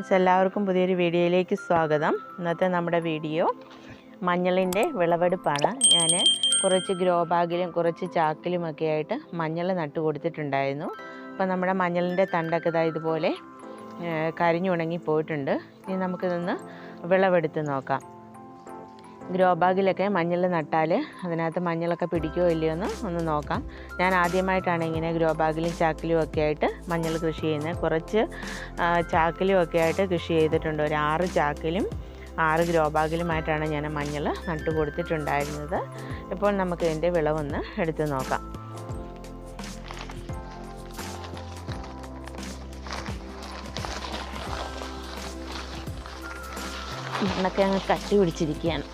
Friends എല്ലാവർക്കും പുതിയൊരു വീഡിയോയിലേക്ക് സ്വാഗതം. ഇന്നത്തെ നമ്മുടെ വീഡിയോ മഞ്ഞളിന്റെ വിളവെടുപ്പാണ്. ഞാൻ കുറച്ച് ഗ്രോ ബാഗിലും കുറച്ച് ചാക്കിലുമൊക്കെ ആയിട്ട് മഞ്ഞൾ നട്ടു കൊടുത്തിട്ടുണ്ടായിരുന്നു. അപ്പോൾ നമ്മുടെ മഞ്ഞളിന്റെ തണ്ടൊക്കെ ഇതാ ഇതുപോലെ കരിഞ്ഞുണങ്ങി പോയിട്ടുണ്ട്. ഇനി നമുക്കിതൊന്ന് വിളവെടുത്ത് നോക്കാം. ഗ്രോ ബാഗിലൊക്കെ മഞ്ഞൾ നട്ടാൽ അതിനകത്ത് മഞ്ഞളൊക്കെ പിടിക്കുമോ ഇല്ലയോ എന്ന് ഒന്ന് നോക്കാം. ഞാൻ ആദ്യമായിട്ടാണ് ഇങ്ങനെ ഗ്രോ ബാഗിലും ചാക്കിലും ഒക്കെ ആയിട്ട് മഞ്ഞൾ കൃഷി ചെയ്യുന്നത്. കുറച്ച് ചാക്കിലും ഒക്കെ ആയിട്ട് കൃഷി ചെയ്തിട്ടുണ്ട്. ഒരു ആറ് ചാക്കിലും ആറ് ഗ്രോ ബാഗിലുമായിട്ടാണ് ഞാൻ മഞ്ഞൾ നട്ടു കൊടുത്തിട്ടുണ്ടായിരുന്നത്. ഇപ്പോൾ നമുക്ക് ഇതിന്റെ വിളവൊന്ന് എടുത്ത് നോക്കാം. മണ്ണൊക്കെ അങ്ങ് കട്ടി പിടിച്ചിരിക്കുകയാണ്.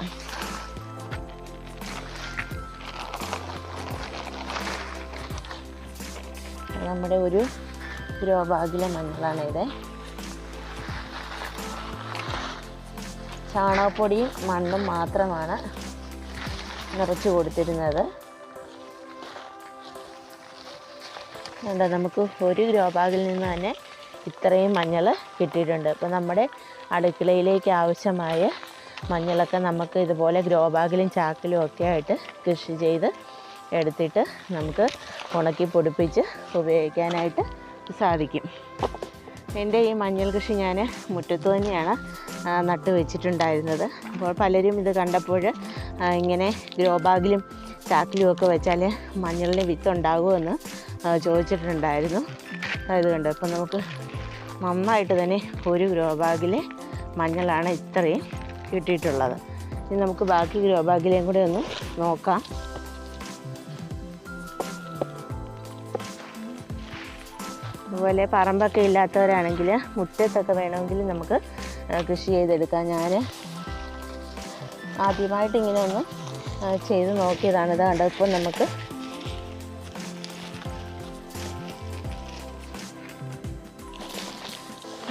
നമ്മുടെ ഒരു ഗ്രോ മഞ്ഞളാണ് ഇത്. ചാണകപ്പൊടിയും മണ്ണും മാത്രമാണ് നിറച്ച് കൊടുത്തിരുന്നത്. എന്താ നമുക്ക് ഒരു ഗ്രോ നിന്ന് തന്നെ ഇത്രയും മഞ്ഞൾ കിട്ടിയിട്ടുണ്ട്. അപ്പോൾ നമ്മുടെ അടുക്കളയിലേക്ക് ആവശ്യമായ മഞ്ഞളൊക്കെ നമുക്ക് ഇതുപോലെ ഗ്രോ ബാഗിലും ചാക്കിലും ഒക്കെ ആയിട്ട് കൃഷി ചെയ്ത് എടുത്തിട്ട് നമുക്ക് ഉണക്കി പൊടിപ്പിച്ച് ഉപയോഗിക്കാനായിട്ട് സാധിക്കും. എന്റെ ഈ മഞ്ഞൾ കൃഷി ഞാൻ മുറ്റത്ത് തന്നെയാണ് നട്ട് വെച്ചിട്ടുണ്ടായിരുന്നത്. അപ്പോൾ പലരും ഇത് കണ്ടപ്പോൾ ഇങ്ങനെ ഗ്രോ ബാഗിലും ചാക്കിലും ഒക്കെ വെച്ചാൽ മഞ്ഞളിന് വിത്തുണ്ടാകുമെന്ന് ചോദിച്ചിട്ടുണ്ടായിരുന്നു. അത് കണ്ടോ നമുക്ക് നന്നായിട്ട് തന്നെ ഒരു ഗ്രോ ബാഗിലെ മഞ്ഞളാണ് ഇത്രയും കിട്ടിയിട്ടുള്ളത്. ഇനി നമുക്ക് ബാക്കി ഗ്രോ ബാഗിലേയും കൂടെ ഒന്ന് നോക്കാം. അതുപോലെ പറമ്പൊക്കെ ഇല്ലാത്തവരാണെങ്കിൽ മുറ്റത്തൊക്കെ വേണമെങ്കിൽ നമുക്ക് കൃഷി ചെയ്തെടുക്കാം. ഞാൻ ആദ്യമായിട്ട് ഇങ്ങനെ ഒന്ന് ചെയ്ത് നോക്കിയതാണ്. ഇത് കണ്ടത് നമുക്ക്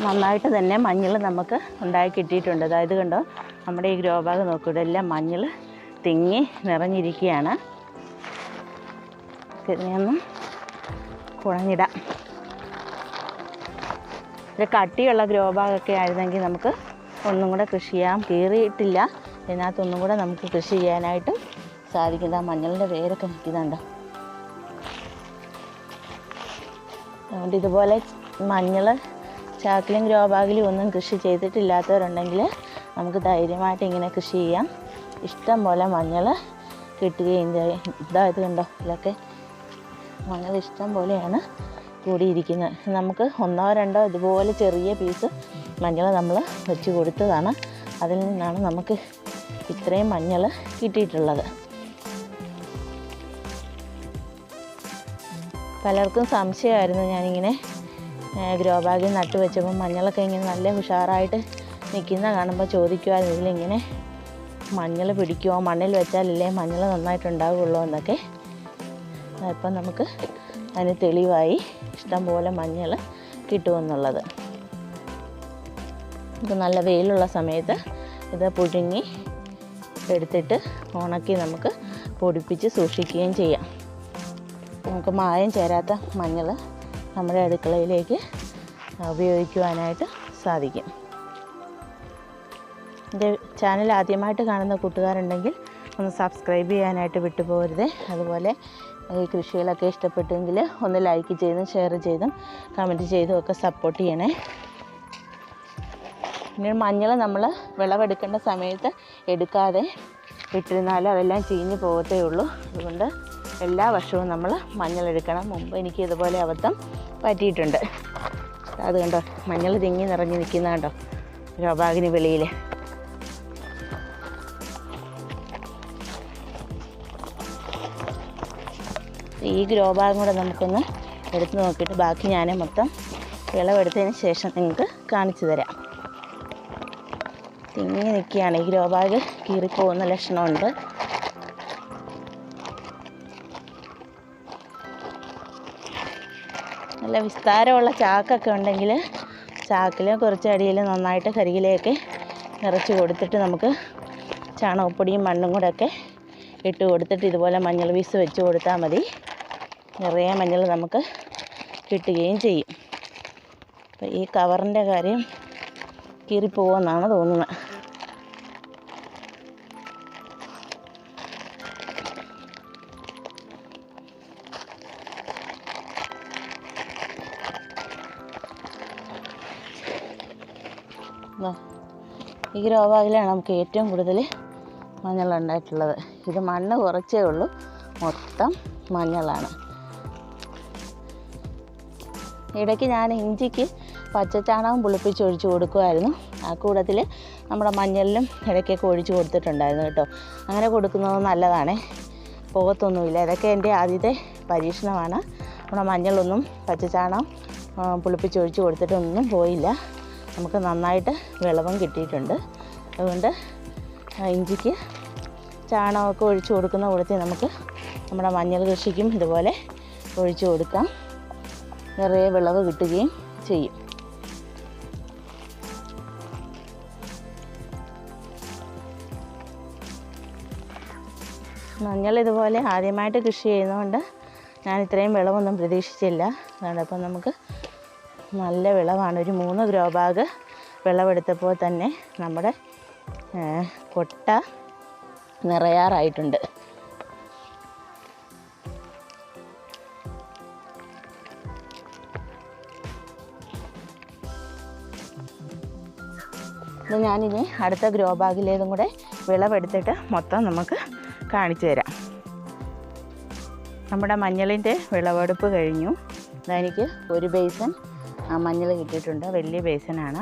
നന്നായിട്ട് തന്നെ മഞ്ഞൾ നമുക്ക് ഉണ്ടായി കിട്ടിയിട്ടുണ്ട്. അതായത് കണ്ടോ നമ്മുടെ ഈ ഗ്രോ ബാഗ് നോക്കിയിട്ട് എല്ലാം മഞ്ഞൾ തിങ്ങി നിറഞ്ഞിരിക്കുകയാണ്. ഇതിനെയൊന്നും കുഴഞ്ഞിടാം. ഒരു കട്ടിയുള്ള ഗ്രോ ബാഗൊക്കെ ആയിരുന്നെങ്കിൽ നമുക്ക് ഒന്നും കൂടെ കൃഷി ചെയ്യാം കീറിയിട്ടില്ല ഇതിനകത്തൊന്നും കൂടെ നമുക്ക് കൃഷി ചെയ്യാനായിട്ട് സാധിക്കുന്നത് ആ മഞ്ഞളിന്റെ വേരൊക്കെ നിൽക്കുന്നുണ്ടോ? അതുകൊണ്ട് ഇതുപോലെ മഞ്ഞൾ ചാക്കിലും ഗ്രോ ബാഗിലും ഒന്നും കൃഷി ചെയ്തിട്ടില്ലാത്തവരുണ്ടെങ്കിൽ നമുക്ക് ധൈര്യമായിട്ട് ഇങ്ങനെ കൃഷി ചെയ്യാം. ഇഷ്ടം പോലെ മഞ്ഞൾ കിട്ടുകയും ചെയ്യും. ഇതായത് കണ്ടോ? ഇതിലൊക്കെ മഞ്ഞൾ ഇഷ്ടം പോലെയാണ്. കൂടിയിരിക്കുന്നത് നമുക്ക് ഒന്നോ രണ്ടോ ഇതുപോലെ ചെറിയ പീസ് മഞ്ഞൾ നമ്മൾ വെച്ച് കൊടുത്തതാണ്. അതിൽ നിന്നാണ് നമുക്ക് ഇത്രയും മഞ്ഞൾ കിട്ടിയിട്ടുള്ളത്. പലർക്കും സംശയമായിരുന്നു ഞാനിങ്ങനെ ഗ്രോ ബാഗിൽ നട്ട് വെച്ചപ്പോൾ മഞ്ഞളൊക്കെ ഇങ്ങനെ നല്ല ഉഷാറായിട്ട് നിൽക്കുന്ന കാണുമ്പോൾ ചോദിക്കുമായിരുന്നു ഇതിലിങ്ങനെ മഞ്ഞൾ പിടിക്കുമോ മണ്ണിൽ വെച്ചാലല്ലേ മഞ്ഞൾ നന്നായിട്ടുണ്ടാവുള്ളൂ എന്നൊക്കെ. അപ്പം നമുക്ക് അതിന് തെളിവായി ഇഷ്ടംപോലെ മഞ്ഞൾ കിട്ടുമെന്നുള്ളത്. നമുക്ക് നല്ല വെയിലുള്ള സമയത്ത് ഇത് പുഴുങ്ങി എടുത്തിട്ട് ഉണക്കി നമുക്ക് പൊടിപ്പിച്ച് സൂക്ഷിക്കുകയും ചെയ്യാം. നമുക്ക് മായം ചേരാത്ത മഞ്ഞൾ നമ്മുടെ അടുക്കളയിലേക്ക് ഉപയോഗിക്കുവാനായിട്ട് സാധിക്കും. എന്റെ ചാനൽ ആദ്യമായിട്ട് കാണുന്ന കൂട്ടുകാരുണ്ടെങ്കിൽ ഒന്ന് സബ്സ്ക്രൈബ് ചെയ്യാനായിട്ട് വിട്ടുപോകരുത്. അതുപോലെ ഈ കൃഷികളൊക്കെ ഇഷ്ടപ്പെട്ടെങ്കിൽ ഒന്ന് ലൈക്ക് ചെയ്തും ഷെയർ ചെയ്തും കമന്റ് ചെയ്തും ഒക്കെ സപ്പോർട്ട് ചെയ്യണേ. പിന്നെ മഞ്ഞൾ നമ്മൾ വിളവെടുക്കേണ്ട സമയത്ത് എടുക്കാതെ ഇട്ടിരുന്നാലും അതെല്ലാം ചീഞ്ഞ് പോകത്തേ ഉള്ളൂ. അതുകൊണ്ട് എല്ലാ വർഷവും നമ്മൾ മഞ്ഞൾ എടുക്കണം. മുമ്പ് എനിക്ക് ഇതുപോലെ അബദ്ധം പറ്റിയിട്ടുണ്ട്. അത് കണ്ടോ? മഞ്ഞൾ തിങ്ങി നിറഞ്ഞ് നിൽക്കുന്ന കണ്ടോ? രോഗാഗ്നി വെളിയിൽ. ഈ ഗ്രോ ബാഗും കൂടെ നമുക്കൊന്ന് എടുത്ത് നോക്കിയിട്ട് ബാക്കി ഞാൻ മൊത്തം വിളവെടുത്തതിന് ശേഷം നിങ്ങൾക്ക് കാണിച്ചു തരാം. തിങ്ങി നിൽക്കുകയാണ്. ഈ ഗ്രോ ബാഗ് കീറിപ്പോകുന്ന ലക്ഷണമുണ്ട്. നല്ല വിസ്താരമുള്ള ചാക്കൊക്കെ ഉണ്ടെങ്കിൽ ചാക്കിൽ കുറച്ച് അടിയിൽ നന്നായിട്ട് കരികിലയൊക്കെ നിറച്ച് കൊടുത്തിട്ട് നമുക്ക് ചാണകപ്പൊടിയും മണ്ണും കൂടെ ഒക്കെ ഇട്ട് കൊടുത്തിട്ട് ഇതുപോലെ മഞ്ഞൾ വീസ് വെച്ച് കൊടുത്താൽ മതി. നിറയെ മഞ്ഞൾ നമുക്ക് കിട്ടുകയും ചെയ്യും. അപ്പോൾ ഈ കവറിന്റെ കാര്യം കീറിപ്പോകുമെന്നാണ് തോന്നുന്നത്. ഈ ഗ്രോബാഗിലാണ് നമുക്ക് ഏറ്റവും കൂടുതൽ മഞ്ഞൾ ഉണ്ടായിട്ടുള്ളത് ഇത് മണ്ണ് കുറച്ചേ ഉള്ളൂ. മൊത്തം മഞ്ഞളാണ്. ഇടയ്ക്ക് ഞാൻ ഇഞ്ചിക്ക് പച്ചച്ചാണകം പുളിപ്പിച്ച് ഒഴിച്ച് കൊടുക്കുമായിരുന്നു. ആ കൂടത്തിൽ നമ്മുടെ മഞ്ഞളിലും ഇടയ്ക്കൊക്കെ ഒഴിച്ച് കൊടുത്തിട്ടുണ്ടായിരുന്നു കേട്ടോ. അങ്ങനെ കൊടുക്കുന്നത് നല്ലതാണേ. പോകത്തൊന്നുമില്ല. ഇതൊക്കെ എന്റെ ആദ്യത്തെ പരീക്ഷണമാണ്. നമ്മുടെ മഞ്ഞളൊന്നും പച്ചച്ചാണകം പുളിപ്പിച്ച് ഒഴിച്ച് കൊടുത്തിട്ടൊന്നും പോയില്ല. നമുക്ക് നന്നായിട്ട് വിളവും കിട്ടിയിട്ടുണ്ട്. അതുകൊണ്ട് ഇഞ്ചിക്ക് ചാണകമൊക്കെ ഒഴിച്ച് കൊടുക്കുന്ന കൂടത്തിൽ നമുക്ക് നമ്മുടെ മഞ്ഞൾ കൃഷിക്കും ഇതുപോലെ ഒഴിച്ചു കൊടുക്കാം. നിറയെ വിളവ് കിട്ടുകയും ചെയ്യും. മഞ്ഞൾ ഇതുപോലെ ആദ്യമായിട്ട് കൃഷി ചെയ്യുന്നതുകൊണ്ട് ഞാൻ ഇത്രയും വിളവൊന്നും പ്രതീക്ഷിച്ചില്ല. അതുകൊണ്ട് അപ്പം നമുക്ക് നല്ല വിളവാണ്. ഒരു മൂന്ന് ഗ്രോ ബാഗ് വിളവെടുത്തപ്പോൾ തന്നെ നമ്മുടെ കൊട്ട നിറയാറായിട്ടുണ്ട്. ഇത് ഞാനിനി അടുത്ത ഗ്രോ ബാഗിലേതും കൂടെ വിളവെടുത്തിട്ട് മൊത്തം നമുക്ക് കാണിച്ചു തരാം. നമ്മുടെ മഞ്ഞളിന്റെ വിളവെടുപ്പ് കഴിഞ്ഞു. അതെനിക്ക് ഒരു ബേസൻ മഞ്ഞൾ കിട്ടിയിട്ടുണ്ട്. വലിയ ബേസനാണ്.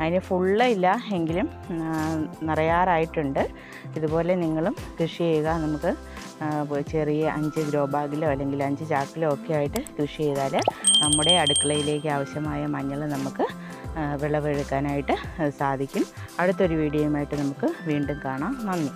അതിന് ഫുള്ള് ഇല്ല എങ്കിലും നിറയാറായിട്ടുണ്ട്. ഇതുപോലെ നിങ്ങളും കൃഷി ചെയ്യുക. നമുക്ക് ചെറിയ അഞ്ച് ഗ്രോ ബാഗിലോ അല്ലെങ്കിൽ അഞ്ച് ചാക്കിലോ ഒക്കെ ആയിട്ട് കൃഷി ചെയ്താൽ നമ്മുടെ അടുക്കളയിലേക്ക് ആവശ്യമായ മഞ്ഞൾ നമുക്ക് വിളവെടുക്കാനായിട്ട് സാധിക്കും. അടുത്തൊരു വീഡിയോയുമായിട്ട് നമുക്ക് വീണ്ടും കാണാം. നന്ദി.